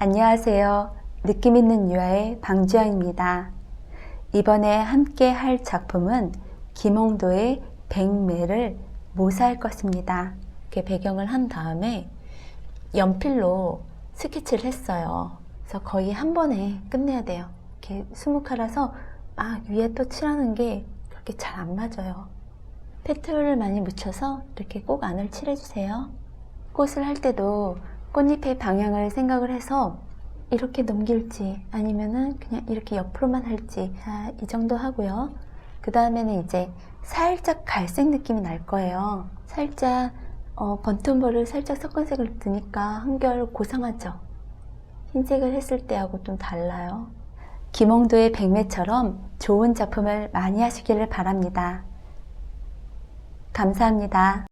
안녕하세요. 느낌 있는 유아의 방주영입니다. 이번에 함께 할 작품은 김홍도의 백매를 모사할 것입니다. 이렇게 배경을 한 다음에 연필로 스케치를 했어요. 그래서 거의 한 번에 끝내야 돼요. 이렇게 수묵화라서 막 위에 또 칠하는 게 그렇게 잘 안 맞아요. 페트롤을 많이 묻혀서 이렇게 꼭 안을 칠해주세요. 꽃을 할 때도 꽃잎의 방향을 생각을 해서 이렇게 넘길지 아니면은 그냥 이렇게 옆으로만 할지 자, 이 정도 하고요. 그 다음에는 이제 살짝 갈색 느낌이 날 거예요. 살짝 어, 번톤볼을 살짝 섞은 색을 넣으니까 한결 고상하죠. 흰색을 했을 때하고 좀 달라요. 김홍도의 백매처럼 좋은 작품을 많이 하시기를 바랍니다. 감사합니다.